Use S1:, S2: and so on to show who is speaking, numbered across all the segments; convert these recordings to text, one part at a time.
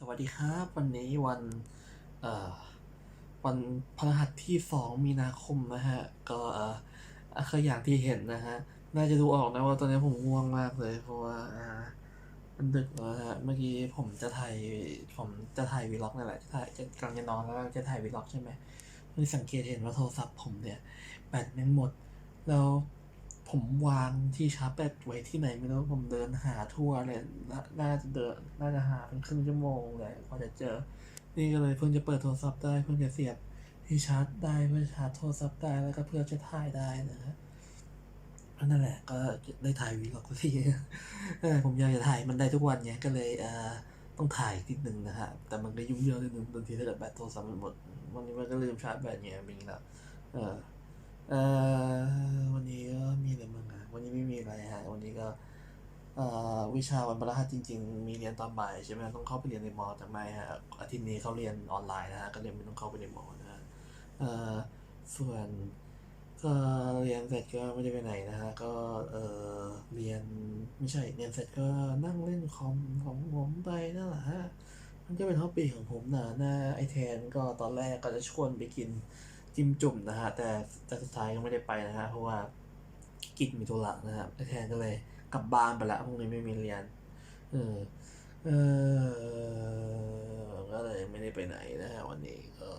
S1: สวัสดีครับ วันนี้วันเอ่อวันพฤหัสที่สองมีนาคมนะฮะ ก็เอ่อคืออย่างที่เห็นนะฮะ น่าจะดูออกนะว่าตอนนี้ผมง่วงมากเลย เพราะว่าอ่ามันดึกแล้วฮะ เมื่อกี้ผมจะถ่ายผมจะถ่ายวีล็อกนั่นแหละจะถ่ายจะกำลังจะนอนแล้วจะถ่ายวีล็อกใช่ไหมเพิ่งสังเกตเห็นว่าโทรศัพท์ผมเนี่ยแบตแม่งหมดแล้ว ผมวางที่ชาร์จแบตไว้ที่ไหนไม่รู้ผมเดินหาทั่วเลยนน่าจะเดินน่าจะหาเป็นครึ่งชั่วโมงเลยกว่าจะเจอ นี่ก็เลยเพิ่งจะเปิดโทรศัพท์ได้เพิ่งจะเสียบที่ชาร์จได้เพื่อชาร์จโทรศัพท์ได้แล้วก็เพื่อจะถ่ายได้นะฮะนั่นแหละก็ได้ถ่ายวีล็อกทีเออผมอยากจะถ่ายมันได้ทุกวันไงก็เลยเอ่อต้องถ่ายนิดนึงนะฮะแต่มันก็ยุ่งเยอะนิดนึงบางทีถ้าเกิดแบตโทรศัพท์มันหมดวันนี้มันก็ลืมชาร์จแบตไงมีแล้วเออเออวันนี้ก็มีอะไรบ้างอะวันนี้ไม่มีอะไรฮะ วันนี้ก็เอ่อ วิชาวันพฤหัสจริง ๆ มีเรียนตอนบ่ายใช่ไหมต้องเข้าไปเรียนในมอแต่ไม่ฮะอาทิตย์นี้เขาเรียนออนไลน์นะฮะก็เลยไม่ต้องเข้าไปในมอนะฮะส่วนก็เรียนเสร็จก็ไม่ได้ไปไหนนะฮะก็เออเรียนไม่ใช่เรียนเสร็จก็นั่งเล่นคอมของผมไปนั่นแหละฮะมันก็เป็นฮอบบี้ของผมนะนะไอแทนก็ตอนแรกก็จะชวนไปกินจิ้มจุ่มนะฮะแต่แต่สุดท้ายก็ไม่ได้ไปนะฮะเพราะว่ากิจมีธุระนะครับไอแทนก็เลย กลับบ้านไปละพรุ่งนี้ไม่มีเรียนเออเออก็เลยไม่ได้ไปไหนนะฮะวันนี้ก็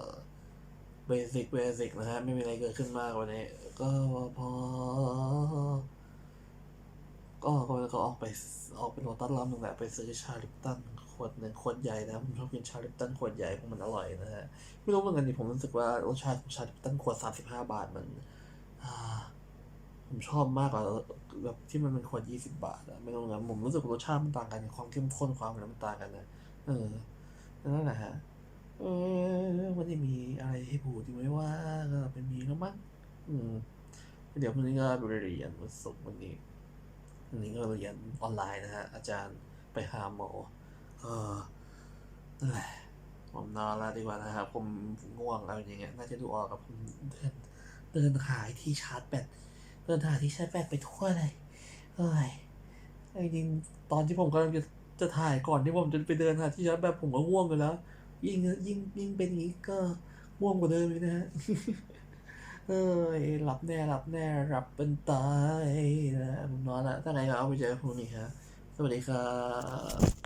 S1: เบสิกเบสิกนะฮะไม่มีอะไรเกิดขึ้นมากวันนี้ ก็พอ ก็ก็ก็ออกไปออกไปโรตัสรอบหนึ่งแหละไปซื้อชาลิปตันขวดหนึ่งขวดใหญ่นะผมชอบกินชาลิปตันขวดใหญ่เพราะมันอร่อยนะฮะไม่รู้เหมือนกันดิผมรู้สึกว่ารสชาติของชาลิปตันขวดสามสิบห้าบาทมันอ่า ผมชอบมากกว่าแบบที่มันเป็นขวดยี่สิบบาทอะไม่รู้นะผมรู้สึกว่ารสชาติมันต่างกันความเข้มข้นความอะไรมันต่างกันนะเออนั่นแหละฮะเออวันนี้มีอะไรให้พูดอีกไหมว่าก็เป็นมีแล้วมั้งอืมเดี๋ยวพรุ่งนี้ก็ไปเรียนวันศุกร์วันนี้วันนี้ก็เรียนออนไลน์นะฮะอาจารย์ไปหาหมอเออนั่นแหละผมนอนแล้วดีกว่านะครับผมง่วงอะไรอย่างเงี้ยน่าจะดูออกกับผมเดินเดินหายที่ชาร์จแบต เดินหาที่ชาร์จแบตไปทั่วเลยเอ้ยจริงๆตอนที่ผมกำลังจะจะถ่ายก่อนที่ผมจะไปเดินหาที่ชาร์จแบตผมก็ง่วงไปแล้ว ยิ่งยิ่งยิ่งเป็นอย่างนี้ก็ง่วงกว่าเดิมอีกนะฮะเอ้ยหลับแน่หลับแน่หลับเป็นตายนะผมนอนละถ้าไงก็เอาไปเจอพรุ่งนี้ครับสวัสดีครับ